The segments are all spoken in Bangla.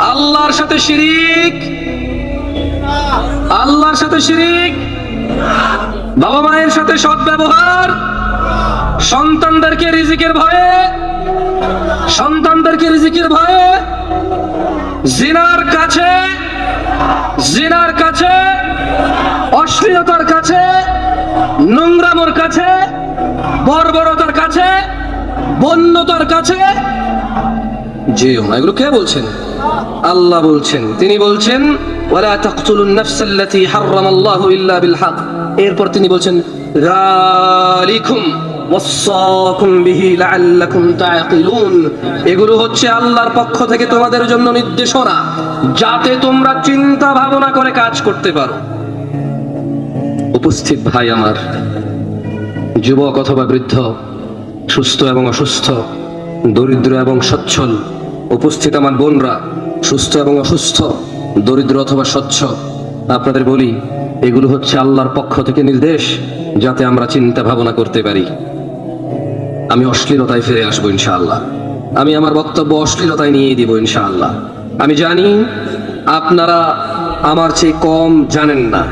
আল্লাহর সাথে শিরিক। আল্লাহর সাথে শিরিক। বাবা মায়ের সাথে সৎ ব্যবহার। সন্তানদেরকে রিজিকের ভয়ে। সন্তানদেরকে রিজিকের ভয়ে। জিনার কাছে। জিনার কাছে। অশ্লীলতার কাছে। নোংরামোর কাছে। বর্বরতার কাছে বন্যতার কাছে? যেও এগুলো কে বলছেন? আল্লাহ বলছেন। তিনি বলছেন, ওয়ালা তাকতুলুন নাফসাল্লাতী হারামাল্লাহু ইল্লা বিল হক। এরপর তিনি বলছেন ওয়াসাকুম বিহি লাআল্লাকুম তাআকিলুন। এগুলো হচ্ছে আল্লাহর পক্ষ থেকে তোমাদের জন্য নির্দেশনা, যাতে তোমরা চিন্তা ভাবনা করে কাজ করতে পারো। উপস্থিত ভাই আমার, যুবক অথবা বৃদ্ধ সুস্থ এবং অসুস্থ, দরিদ্র এবং সচ্ছল, উপস্থিত আমার বোনরা, সুস্থ এবং অসুস্থ, দরিদ্র অথবা স্বচ্ছ, আপনাদের বলি, এগুলো হচ্ছে আল্লাহর পক্ষ থেকে নির্দেশ যাতে আমরা চিন্তা ভাবনা করতে পারি। আমি অশ্লীলতায় ফিরে আসব ইনশাআল্লাহ। আমি আমার বক্তব্য অশ্লীলতায় নিয়ে দিব ইনশাআল্লাহ। আমি জানি আপনারা আমার চেয়ে কম জানেন না,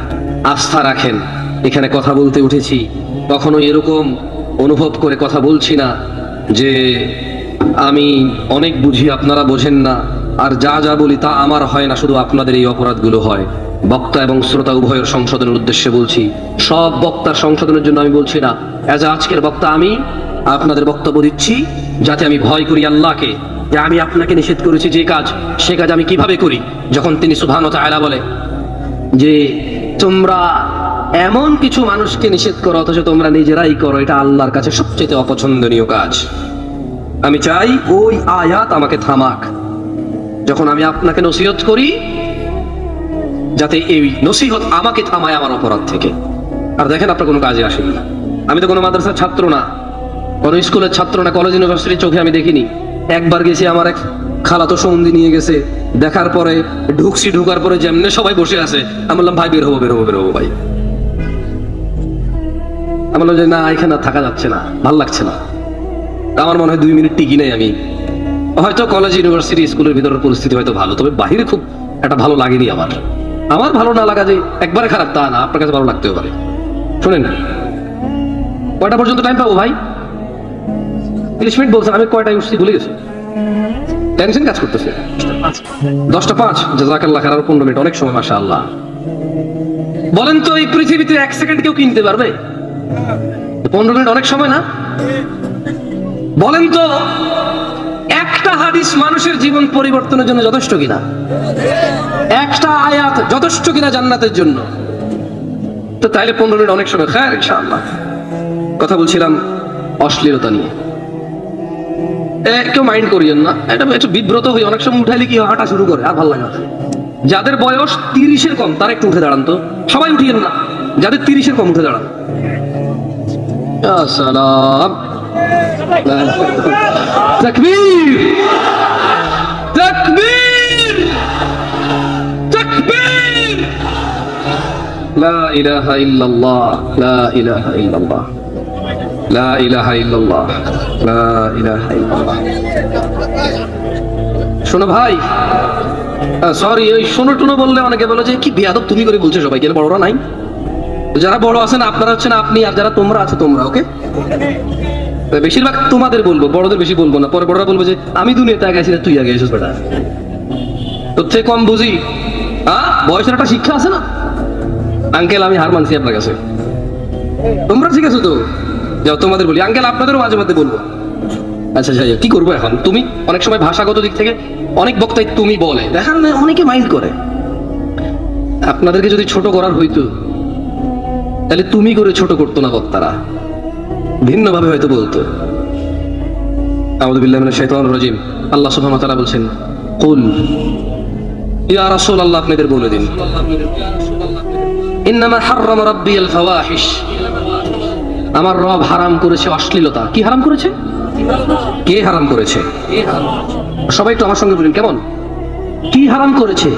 আস্থা রাখেন। এখানে কথা বলতে উঠেছি কখনো এরকম অনুভব করে কথা বলছি না যে আমি অনেক বুঝি আপনারা বোঝেন না, আর যা যা বলি তা আমার হয় না, শুধু আপনাদের এই অপরাধগুলো হয়। বক্তা এবং শ্রোতা উভয়ের সংশোধনের উদ্দেশ্যে বলছি, সব বক্তার সংশোধনের জন্য আমি বলছি না এজ আজকের বক্তা আমি আপনাদের বক্তব্য দিচ্ছি, যাতে আমি ভয় করি আল্লাহকে, যে আমি আপনাকে নিষেধ করেছি যে কাজ, সে কাজ আমি কীভাবে করি? যখন তিনি সুবহান আয়লা বলে যে, তোমরা এমন কিছু মানুষকে নিষেধ করো, অথচ তোমরা নিজেরাই করো। এটা আল্লাহর কাছে সবচেয়ে অপছন্দনীয় কাজ। আমি চাই ওই আয়াত আমাকে থামাক। যখন আমি আপনাকে নসিহত করি, যাতে এই নসিহত আমাকে থামায় আমার অপরাধ থেকে। আর দেখেন, আপনার কোনো কাজে আসেনি। আমি তো কোনো মাদ্রাসার ছাত্র না। কোনো স্কুলের ছাত্র না, কলেজ, ইউনিভার্সিটির চোখে আমি দেখিনি। একবার গেছি, আমার এক খালাতো সন্ধি নিয়ে গেছে। দেখার পরে ঢুকছি, ঢুকার পরে যেমনে সবাই বসে আছে, আমি বললাম, ভাই, বের হব বের হব বের হব, ভাই। আমি বললাম যে না এখানে থাকা যাচ্ছে না, ভালো লাগছে না। আমার মনে হয় দুই মিনিট টিকি নেই আমি। হয়তো কলেজ ইউনিভার্সিটি স্কুলের ভিতরের পরিস্থিতি হয়তো ভালো, তবে বাহিরে খুব একটা ভালো লাগেনি আমার। আমার ভালো না লাগা যে একবারে খারাপ তা না, আপনার কাছে ভালো লাগতেও পারে। শোনেন, কয়টা পর্যন্ত টাইম পাবো ভাই? তিরিশ মিনিট বলছেন, আমি কয়টায় উঠছি ভুলে গেছি। টেনশন কাজ করতেছে। দশটা পাঁচ জাজাকাল্লাহ খারাপ পনেরো মিনিট, অনেক সময় মাসা আল্লাহ বলেন তো এই পৃথিবীতে এক সেকেন্ড কেউ কিনতে পারবে? পনেরো মিনিট অনেক সময় না? বলেন তো, একটা হাদিস মানুষের জীবন পরিবর্তনের জন্য যথেষ্ট কিনা? একটা আয়াত যথেষ্ট কিনা জান্নাতের জন্য? তো তাইলে পনেরো মিনিট অনেক সময়। খায় ইনশাআল্লাহ। কথা বলছিলাম অশ্লীলতা নিয়ে। কেউ মাইন্ড করিয়েন না। এটা একটু বিব্রত হয়ে অনেক সময় উঠাইলে কি হাঁটা শুরু করে, আর ভালো লাগে। যাদের বয়স তিরিশের কম, তারা একটু উঠে দাঁড়ান তো। সবাই উঠিয়েন না। যাদের তিরিশের কম, উঠে দাঁড়ান। সালাম তকবীর তকবীর তকবীর লা ইলাহা ইল্লাল্লাহ লা ইলাহা ইল্লাল্লাহ লা ইলাহা ইল্লাল্লাহ লা ইলাহা ইল্লাল্লাহ শোনো ভাই। সরি ওই শোনো টুনো বললে অনেকে বলে যে, কি বেয়াদব তুমি করে বলছো সবাই কেন বড়রা নাই? যারা বড় আছেন, আপনারা হচ্ছেন আপনি আর যারা তোমরা আছো তোমরা, ওকে? বেশিরভাগ তোমাদের বলব, বড়দের বেশি বলব না। পরে বড়রা বলব যে, আমি দুনিয়াতে আগে আছি তুই আগে এসেছিস বেটা। তোর থেকে কম বুঝি। হ্যাঁ বয়সের একটা শিক্ষা আছে না? আঙ্কেল, আমি হার মানছি আপনার কাছে। তোমরা ঠিক আছো তো? যাও, তোমাদের বলি। আঙ্কেল, আপনাদেরও মাঝে মাঝে বলব। আচ্ছা যাই কি করব এখন? তুমি? অনেক সময় ভাষাগত দিক থেকে অনেক বক্তাই তুমি বলে। দেখান অনেকে মাইন্ড করে। আপনাদেরকে যদি ছোট করার হইতো তাহলে তুমি করে ছোট করতো না বক্তারা। ভিন্নভাবে হয়তো বলতো। রাজিম। আল্লাহ তাআলা বলছেন, কুল, ইয়া আপনাদের বলে দিন। ইন্নামা হাররামা রাব্বিয়াল ফাওয়াহিশ। আমার রব হারাম করেছে অশ্লীলতা। কি হারাম করেছে? কে হারাম করেছে? সবাই একটু আমার সঙ্গে বলুন, কেমন? কি হারাম করেছে?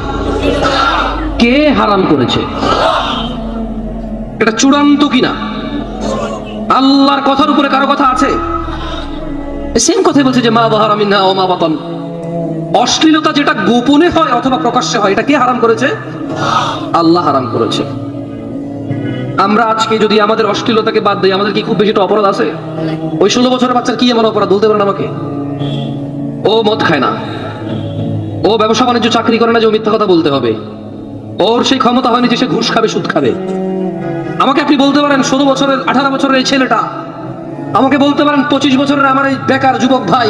কে হারাম করেছে? এটা চূড়ান্ত কিনা? আল্লাহর কথার উপরে কারও কথা আছে? সেম কথাই বলছে যে মা বাহার আমি না ও মা বাতন। অশ্লীলতা যেটা গোপনে হয় অথবা প্রকাশ্যে হয়, এটা কে হারাম করেছে? আল্লাহ হারাম করেছে। আমরা আজকে যদি আমাদের অশ্লীলতাকে বাদ দিই, আমাদের কি খুব বেশি অপরাধ আছে? ওই ষোলো বছরের বাচ্চার কি এমন অপরাধ? বলতে পারেন আমাকে? ও মদ খায় না। ও ব্যবসা বাণিজ্য চাকরি করে না যে ও মিথ্যা কথা বলতে হবে। ওর সেই ক্ষমতা হয়নি যে সে ঘুষ খাবে, সুদ খাবে। আমাকে আপনি বলতে পারেন ষোলো বছরের, আঠারো বছরের এই ছেলেটা। আমাকে বলতে পারেন পঁচিশ বছরের আমার এই বেকার যুবক ভাই,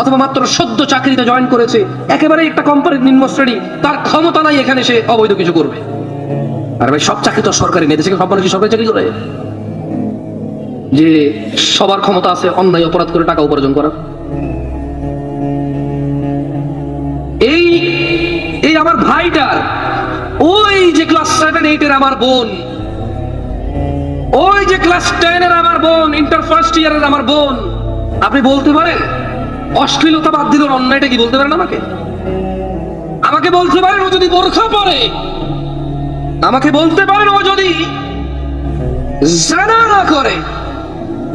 অথবা মাত্র সদ্য চাকরিতে জয়েন করেছে একেবারে একটা কোম্পানির নিম্ন শ্রেণি, তার ক্ষমতা নাই, এখানে সে অবৈধ কিছু করবে। আর ভাই, সব চাকরি তো সরকারি নেই দেশে সব মানুষ সরকারি চাকরি করে। যে সবার ক্ষমতা আছে, অন্যায় অপরাধ করে টাকা উপার্জন করার। এই এই আমার ভাইটার, ওই যে ক্লাস সেভেন এইটের আমার বোন ওই যে ক্লাস টেনের আমার বোন ইন্টার ফার্স্ট ইয়ারের আমার বোন, আপনি বলতে পারেন? অশ্লীলতা বাদ দিল অন্যায়টা কি বলতে পারেন আমাকে? আমাকে বলতে পারেন ও যদি বোরখা পরে। আমাকে বলতে পারেন ও যদি জানা না করে।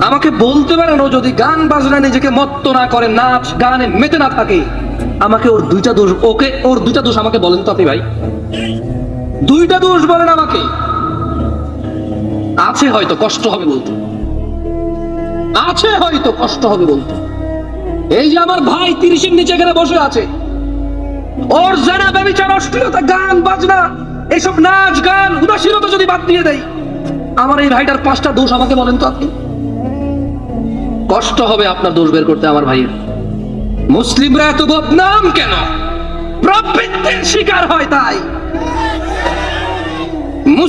আমাকে বলতে পারেন ও যদি গান বাজনা নিজেকে মত্ত না করে, নাচ, গানে মেতে না থাকে। আমাকে ওর দুইটা দোষ, ওকে, ওর দুইটা দোষ আমাকে বলেন তো আপনি ভাই। দুইটা দোষ বলেন আমাকে। আছে হয়তো কষ্ট হবে বলতে। আছে হয়তো কষ্ট হবে বলতে। এই যে আমার ভাই তিরিশের নিচে এখানে বসে আছে। ওর জানা ব্যবচার, অশ্লীলতা, গান, বাজনা, এসব নাচ, গান, উদাসীনতা যদি বাদ দিয়ে দেয় আমার এই ভাইটার পাঁচটা দোষ আমাকে বলেন তো আপনি? কষ্ট হবে আপনার দোষ বের করতে আমার ভাইয়ের। মুসলিমরা এত বদনাম কেন? প্রবৃত্তির শিকার হয় তাই।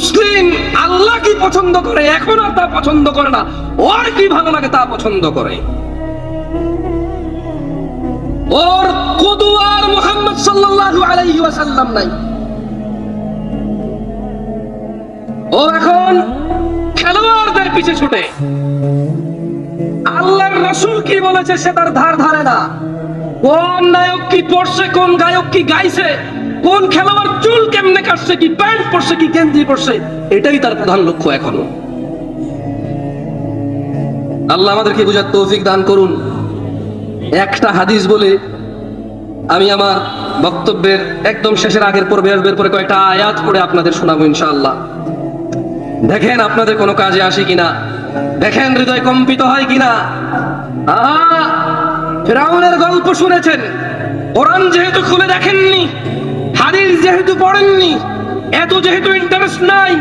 মুসলিম আল্লাহ কি পছন্দ করে? এখন আর তা পছন্দ করে না। ওর কি ভালো লাগে তা পছন্দ করে? ওর কুদুয়ার মুহাম্মদ সাল্লাল্লাহু আলাইহি ওয়াসাল্লাম নাই। ও এখন খেলোয়াড়দের পিছে ছুটে। আল্লাহর রসুল কি বলেছে সে তার ধার ধারে না। কোন নায়ক কি পড়ছে, কোন গায়ক কি গাইছে কোন খেলোয়াড় চুল কেমনে কাটছে কি প্যান্ট পরছে কি গেঞ্জি পরছে, এটাই তার প্রধান লক্ষ্য এখনও। আল্লাহ আমাদেরকে বুঝার তৌফিক দান করুন। একটা হাদিস বলে আমি আমার বক্তব্যের একদম শেষের আগের পর্বে আসবের পরে কয়েকটা আয়াত করে আপনাদের শোনাবো ইনশাআল্লাহ। দেখেন আপনাদের কোনো কাজে আসে কিনা? দেখেন হৃদয় কম্পিত হয় কিনা? ফেরাউনের গল্প শুনেছেন। কোরআন যেহেতু খুলে দেখেননি হাদিস যেহেতু পড়েননি, এত যেহেতু ইন্টারেস্ট নাই,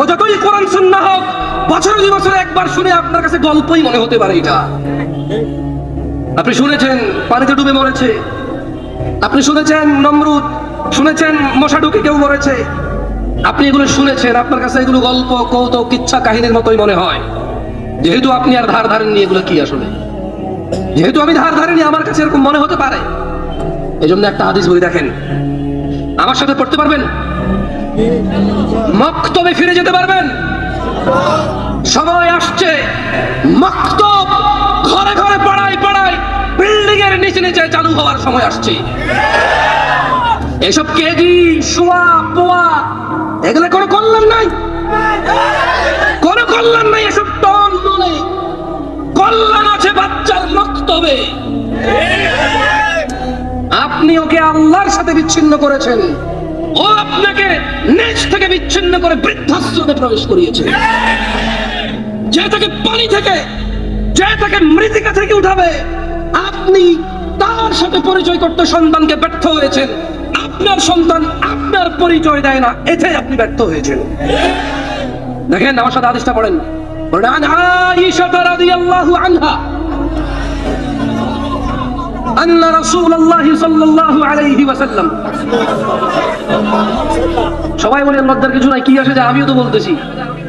ও যতই কোরআন সুন্নাহ হোক, বছর দুই বছর একবার শুনে আপনার কাছে গল্পই মনে হতে পারে এটা। আপনি শুনেছেন, পানিতে ডুবে মরেছে। আপনি শুনেছেন, নমরুদ, শুনেছেন মশা ঢুকে কেউ মরেছে। আপনি এগুলো শুনেছেন, আপনার কাছে এগুলো গল্প, কৌতুক, কিচ্ছা কাহিনীর মতোই মনে হয়। যেহেতু আপনি আর ধার ধারেননি এগুলো কি আসলে? যেহেতু আমি ধার ধারেনি, আমার কাছে এরকম মনে হতে পারে। এই জন্য একটা হাদিস বলি, দেখেন। আমার সাথে পড়তে পারবেন? মক্তবে ফিরে যেতে পারবেন? সময় আসছে। মক্তব ঘরে ঘরে পাড়ায় পাড়ায় বিল্ডিং এর নিচে নিচে চালু হওয়ার সময় আসছে। এসব কেজি শোয়া, পোয়া, এগুলো কোনো কল্যাণ নাই? কোনো কল্যাণ নাই এসব টন মনে কল্যাণ আছে বাচ্চার মক্তবে। আপনি ওকে আল্লাহর সাথে বিচ্ছিন্ন করেছেন। ও আপনাকে নিজ থেকে বিচ্ছিন্ন করে বৃদ্ধাশ্রমে প্রবেশ করিয়েছে। যে তাকে পানি থেকে যে তাকে মৃতিকা থেকে উঠাবে আপনি তার সাথে পরিচয় করতে সন্তানকে ব্যর্থ হয়েছেন। আপনার সন্তান আপনার পরিচয় দেয় না এতে আপনি ব্যর্থ হয়েছেন। দেখেন আমার সাথে আদেশটা পড়েন। বলেন, "আন আয়েশা রাদিয়াল্লাহু আনহা। আন্না রাসূলুল্লাহ সাল্লাল্লাহু আলাইহি ওয়াসাল্লাম। সবাই বলে লজ্জার কিছু নাই, কি আসে যে আমিও তো বলতেছি।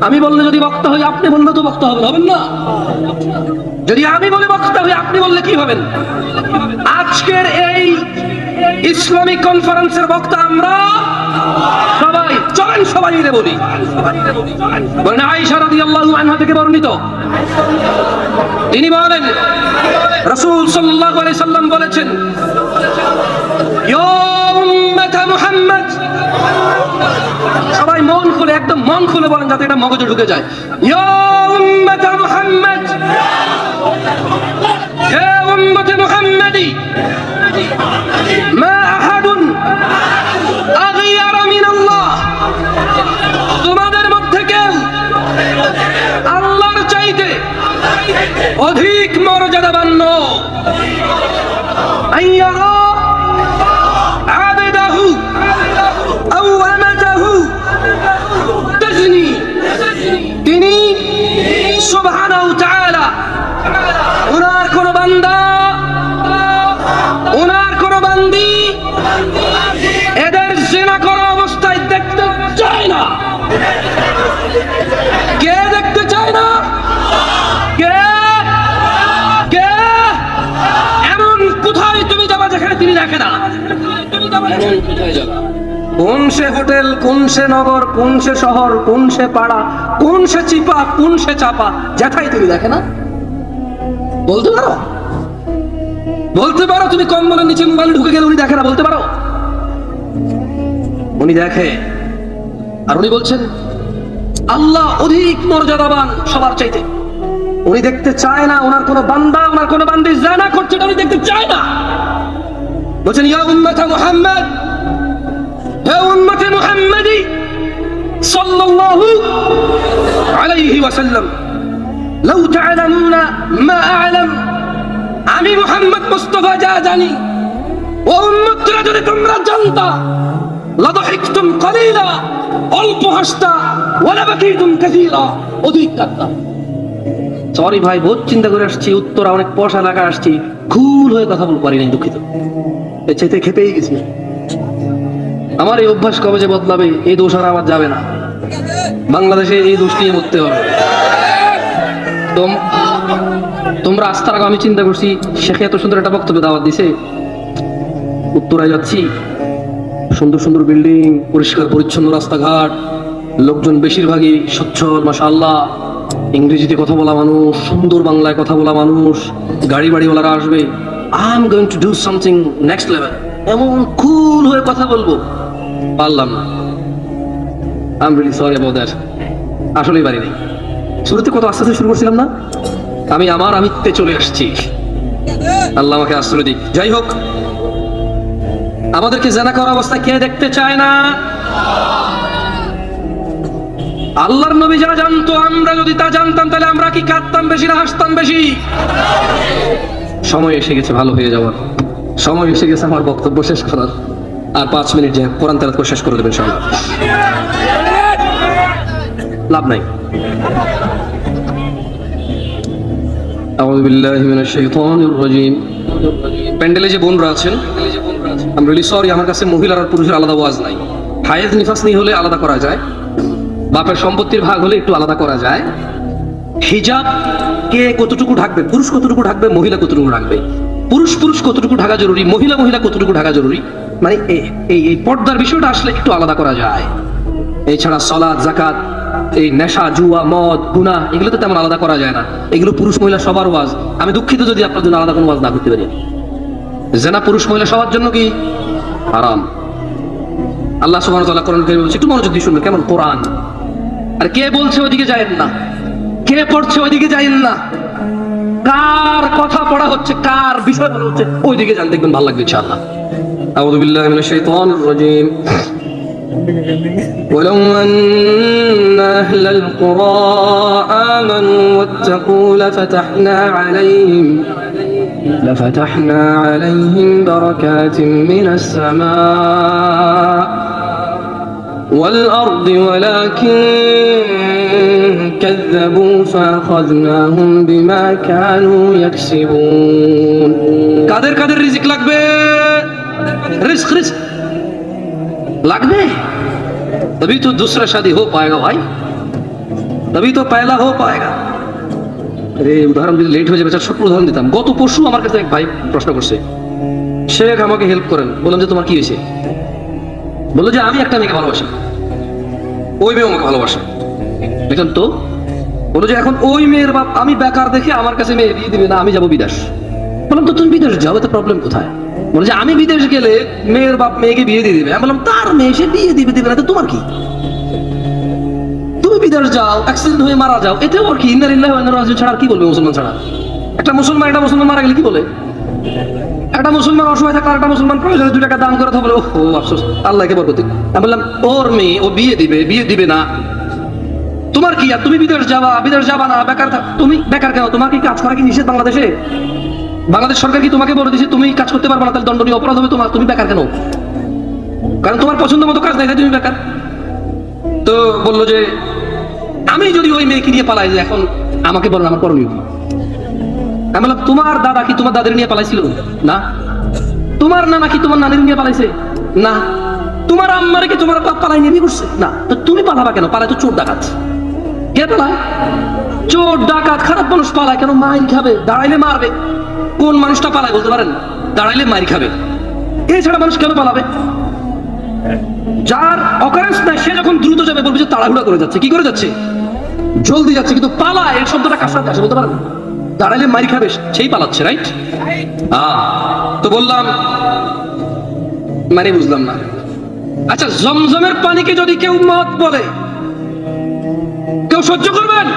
আমি বললে যদি বক্তা হই, আপনি বললে তো বক্তা হবে হবেন না? যদি আমি বলে বক্তা হই, আপনি বললে কি হবেন? আজকের এই ইসলামিক কনফারেন্সের বক্তা আমরা সবাই, চলেন সবাই মিলে বলি। বলেন, আয়েশা রাদিয়াল্লাহু আনহা থেকে বর্ণিত। তিনি বলেন রাসূল সাল্লাল্লাহু আলাইহি সাল্লাম বলেছেন সবাই মন খুলে, একদম মন খুলে বলেন যাতে এটা মগজে ঢুকে যায়। তোমাদের মধ্যে কেউ আল্লাহর চাইতে অধিক মর্যাদাবান্য আইয়ারা কোন সে হোটেল কোন সে নগর কোন সে শহর কোন সে পাড়া কোন সে চিপা কোন সে চাপা যেথাই তুমি দেখে না? বলতে পারো? বলতে পারো তুমি কম্বলের নিচে মোবাইল ঢুকে গেলে উনি দেখে না বলতে পারো? উনি দেখে। আর উনি বলছেন আল্লাহ অধিক মর্যাদাবান সবার চাইতে। উনি দেখতে চায় না ওনার কোনো বান্দা ওনার কোনো বান্দি জানা করছে উনি দেখতে চায় না। বলছেন, ইয়া উম্মাতা মুহাম্মদ, হে উম্মতে মুহাম্মাদি সাল্লাল্লাহু আলাইহি ওয়াসাল্লাম, লাউ তা'লামুনা মা আ'লাম, আমি মুহাম্মদ মুস্তাফা যা জানি, ও উম্মতরা যদি তোমরা জানতা, লাদহিকতুম কলিলা, অল্প হাসতা, ওয়ালা বাকিতুম কাসীরা, অধিক কাঁদতা সরি ভাই, বহুত চিন্তা করে আসছি, উত্তরা অনেক পয়সা লাগা আসছি, ভুল হয়ে কথা বলতে পারি নাই, দুঃখিত। চাইতে খেপেই গেছি। আমার এই অভ্যাস কবে যে বদলাবে, এই দোষ আর আমার যাবে না। বাংলাদেশে এই দোষ নিয়ে মরতে হবে। তোমরা আস্থার আগে আমি চিন্তা করছি, শেখে এত সুন্দর একটা বক্তব্য দাওয়াত দিছে। উত্তরায় যাচ্ছি। সুন্দর সুন্দর বিল্ডিং, পরিষ্কার পরিচ্ছন্ন রাস্তাঘাট, লোকজন বেশিরভাগই সচ্ছল মাসা আল্লাহ ইংরেজিতে কথা বলা মানুষ, সুন্দর বাংলায় কথা বলা মানুষ, গাড়ি বাড়িওয়ালারা আসবে। I going to do something next level এমন কুল হয়ে কথা বলব। পারলাম না। I am really sorry about that আসলেই পারি নাই শুরুতে কত আস্তে আস্তে শুরু করছিলাম না? আমি আমার আমিত্বে চলে আসছি। আল্লাহ আমাকে আশ্রয় দিক। যাই হোক, আমাদেরকে জানা করা অবস্থায় কে দেখতে চায় না? আল্লাহর নবী যা জানতো, আমরা যদি তা জানতাম, তাহলে আমরা কি কাঁদতাম বেশি না হাসতাম বেশি? সময় এসে গেছে, ভালো হয়ে যাওয়ার। সময় এসে গেছে আমার বক্তব্য শেষ করার। আর পাঁচ মিনিট যে কোরআন তেলাত শেষ করে দেবেন সবাই লাভ নাই। আলাদা করা যায়। বাপের সম্পত্তির ভাগ হলে একটু আলাদা করা যায়। হিজাব, কে কতটুকু ঢাকবে? পুরুষ কতটুকু ঢাকবে? মহিলা কতটুকু ঢাকবে? পুরুষ পুরুষ কতটুকু ঢাকা জরুরি? মহিলা মহিলা কতটুকু ঢাকা জরুরি? মানে এই এই পর্দার বিষয়টা আসলে একটু আলাদা করা যায়। এছাড়া সলাদ জাকাত এই নেশা, জুয়া, মদ গুনা এগুলো তো তেমন আলাদা করা যায় না। এগুলো পুরুষ, মহিলা সবার ওয়াজ। আমি দুঃখিত যদি আপনার জন্য আলাদা কোনো ওয়াজ না করতে পারি। জেনা পুরুষ, মহিলা সবার জন্য কি? আরাম আল্লাহ সুবহানাহু একটু মনোযোগ দিয়ে শুনবেন, কেমন? কোরআন। আর কে বলছে ওইদিকে যায় না। কে পড়ছে ওইদিকে যায়েন না কার কথা পড়া হচ্ছে কার বিষয় বলা হচ্ছে ওইদিকে যান দেখবেন ভালো লাগবে ইনশাআল্লাহ আউযু বিল্লাহি মিনাশ শাইতানির রাজীম ولو أن أهل القرى آمنوا واتقوا لفتحنا عليهم لفتحنا عليهم بركات من السماء والأرض ولكن كذبوا فأخذناهم بما كانوا يكسبون কাদের কাদের রিজিক লাগবে রিস্ক রিস্ক লাগবে तभी तो दूसरा शादी हो पाएगा भाई तभी तो पहला हो पाएगा আরে উদাহরণ দিলে লেট হয়ে যাবে স্যার ছোট্ট উদাহরণ দিতাম গত পরশু আমার কাছে এক ভাই প্রশ্ন করছে শেখ আমাকে হেল্প করেন বললাম যে তোমার কি হয়েছে বলল যে, আমি একটা মেয়েকে ভালোবাসি। ওই মেয়ে আমাকে ভালোবাসে। দেখলাম, তো? বলল যে, এখন ওই মেয়ের বাপ আমি বেকার দেখে আমার কাছে মেয়ে বিয়ে দিবে না, আমি যাব বিদেশ। বললাম, তো তুমি বিদেশ যাও তো প্রবলেম কোথায়? বলে যে, আমি বিদেশ গেলে মেয়ের বাপ মেয়েকে বিয়ে দিয়ে দিবে। আমি বললাম, তার মেয়ে, সে বিয়ে দিবে দিবে না তোমার কি? তুমি বিদেশ যাও অ্যাক্সিডেন্ট হয়ে মারা যাও, এতেও আর কি ইন্নার ইল্লাহ ছাড়া কি বলবে মুসলমান ছাড়া? একটা মুসলমান একটা মুসলমান মারা গেলে কি বলে? একটা মুসলমান অসহায় থাকলে একটা মুসলমান প্রয়োজনে দুই টাকা দান করে বলে ও আফসোস, আল্লাহকে বরকতি আমি বললাম, ওর মেয়ে, ও বিয়ে দিবে বিয়ে দিবে না। তোমার কি আর, তুমি বিদেশ যাবা বিদেশ যাবা না, বেকার তুমি বেকার কেন? তোমার কি কাজ করা কি নিষেধ বাংলাদেশে? বাংলাদেশ সরকার কি তোমাকে বলে দিছে, তুমি কাজ করতে পারবে না, তাহলে দণ্ডনীয় অপরাধ হবে তোমার, তুমি বেকার কেন? কারণ তোমার পছন্দ মতো কাজ নাই তুমি বেকার। তো বলল যে, আমি যদি ওই মেয়েকে নিয়ে পালাই যে এখন আমাকে বলেন আমার করণীয় আমি বললাম, তোমার দাদা কি তোমার দাদের নিয়ে পালাইছিল? না। তোমার নানা কি তোমার নানির নিয়ে পালাইছে? না। তোমার আম্মারে কি তোমার বাপ পালাই নিয়ে করছে না। তো তুমি পালাবা কেন? তো চোর ডাকাত। কে পালায়? চোর ডাকাত, খারাপ মানুষ পালায়। কেন? মাইর খাবে। দাঁড়াইলে মারবে। কোন মানুষটা পালায় বলতে পারেন? দাঁড়াইলে মাইর খাবে। এছাড়া মানুষ কেন পালাবে? যার অকারেন্স নাই, সে যখন দ্রুত যাবে, বলবে যে তাড়াহুড়া করে যাচ্ছে। কি করে যাচ্ছে? জলদি যাচ্ছে। কিন্তু পালা এই শব্দটা কার আসে বলতে পারেন? দাঁড়াইলে মারি খাবে, সেই পালাচ্ছে রাইট তো বললাম মানে বুঝলাম না। আচ্ছা জমজমের পানিকে যদি কেউ মত বলে, কেউ সহ্য করবেন?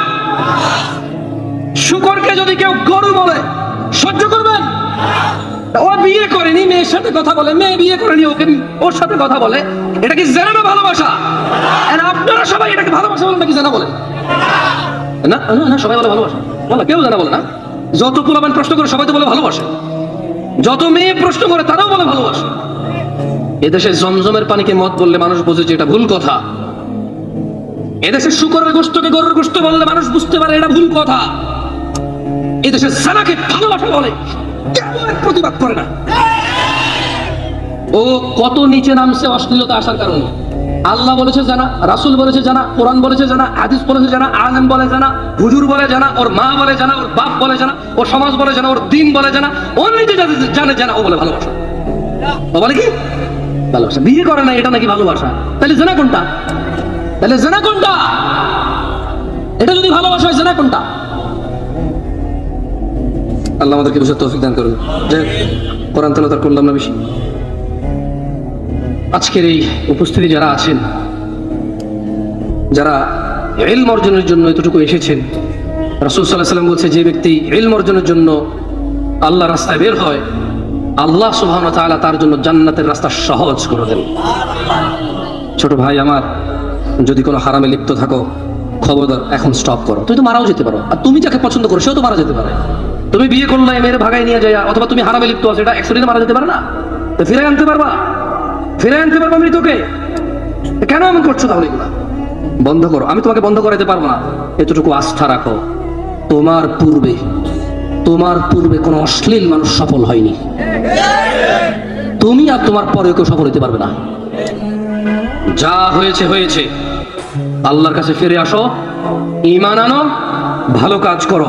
শুকরকে যদি কেউ গরু বলে, সহ্য করবেন? ও বিয়ে করেনি, মেয়ের সাথে কথা বলে, মেয়ে বিয়ে করেনি, ওকে ওর সাথে কথা বলে, এটা কি জানা না ভালোবাসা আপনারা সবাই এটাকে ভালোবাসা বলেন নাকি জানা বলেন? না না, সবাই বলে ভালোবাসা। বলে, কেউ জানা বলে না? যত পোলাবান প্রশ্ন করে সবাই তো বলে ভালোবাসে। যত মেয়ে প্রশ্ন করে তারাও বলে ভালোবাসে। এদেশে জমজমের পানিকে মত বললে মানুষ বোঝে যে এটা ভুল কথা। এদেশে শুকরের গোস্তকে গরুর গোস্ত বললে মানুষ বুঝতে পারে এটা ভুল কথা। এদেশে সানাকে ভালোবাসা বলে প্রতিবাদ করে না। ও কত নিচে নামছে অশ্লীলতা আসার কারণে। আল্লাহ বলেছে জানা, রাসুল বলেছে জানা, কোরআন বলেছে জানা, হাদিস বলেছে জানা, আলেম বলে জানা, হুজুর বলে জানা, ওর মা বলে জানা, ওর বাপ বলে জানা, ওর সমাজ বলে জানা, ওর দিন বলে জানা ও নিজে জানে, জানা ও বলে ভালোবাসা। ও বলে কি? ভালোবাসা। বিয়ে করে না, এটা নাকি ভালোবাসা? তাহলে জানা কোনটা? তাহলে জানা কোনটা? এটা যদি ভালোবাসা হয়, জানা কোনটা? আল্লাহ আমাদেরকে বুঝার তৌফিক দান করুন। যে কোরআন তেলাওয়াত করলাম না বেশি। আজকের এই উপস্থিতি যারা আছেন, যারা এলম অর্জনের জন্য এতটুকু এসেছেন, রাসূল আলাইহি সাল্লাম বলছে, যে ব্যক্তি এলম অর্জনের জন্য আল্লাহ রাস্তায় বের হয়, আল্লাহ সুবহানাহু ওয়া তাআলা তার জন্য জান্নাতের রাস্তা সহজ করে দেন। ছোট ভাই আমার, যদি কোনো হারামে লিপ্ত থাকো, খবরদার, এখন স্টপ করো। তুই তো মারাও যেতে পারো। আর তুমি যাকে পছন্দ করো, সেও তো মারা যেতে পারে। তুমি বিয়ে করলে, মেয়ের ভাগাই নিয়ে যায় অথবা তুমি হারামে লিপ্ত আছো, এটা অ্যাক্সিডেন্টে মারা যেতে পারে না। তো ফিরে আনতে পারবা। ফিরে আনতে পারবা মৃতকে তো কেন এমন করছ তাহলে বন্ধ করো, আমি তোমাকে বন্ধ করাতে পারব না। এতটুকু আস্থা রাখো। তোমার পূর্বে তোমার পূর্বে কোনো অশ্লীল মানুষ সফল হয়নি। তুমি আর তোমার পরে কেউ সফল হতে পারবে না। যা হয়েছে হয়েছে। আল্লাহর কাছে ফিরে আসো ইমান আনো, ভালো কাজ করো।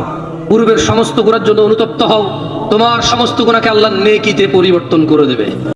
পূর্বের সমস্ত গুণার জন্য অনুতপ্ত হও। তোমার সমস্ত গুণাকে আল্লাহ নেকিতে পরিবর্তন করে দেবে।